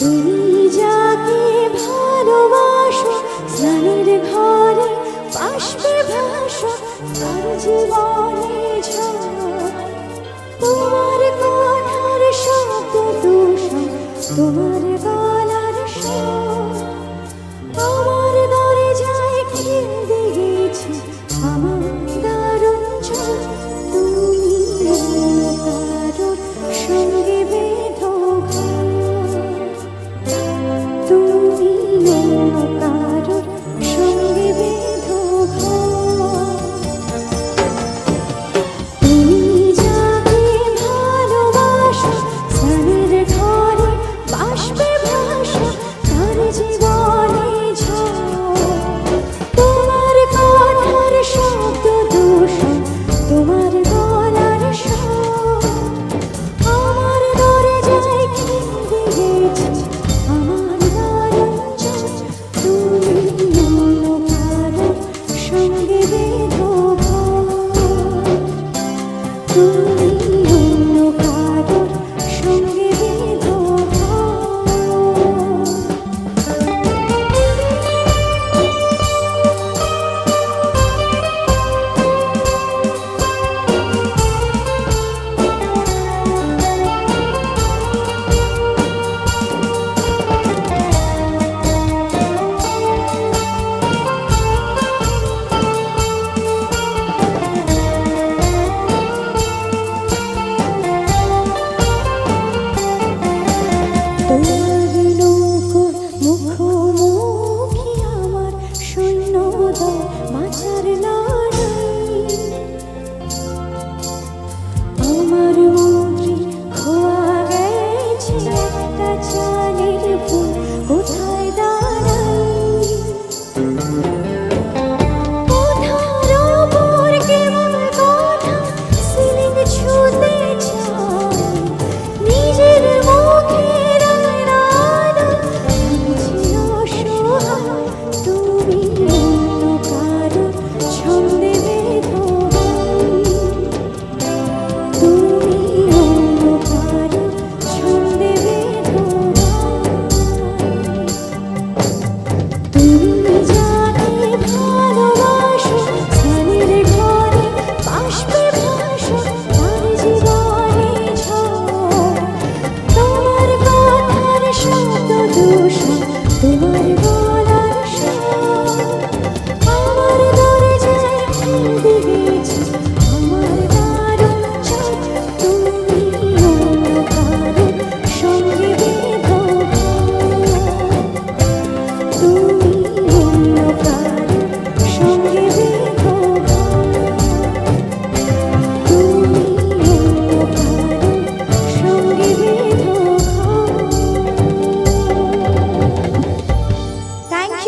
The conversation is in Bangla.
তুমি যাকে ভালোবাসো স্নানের ঘরে ভাসো তার জীবনে ঝড়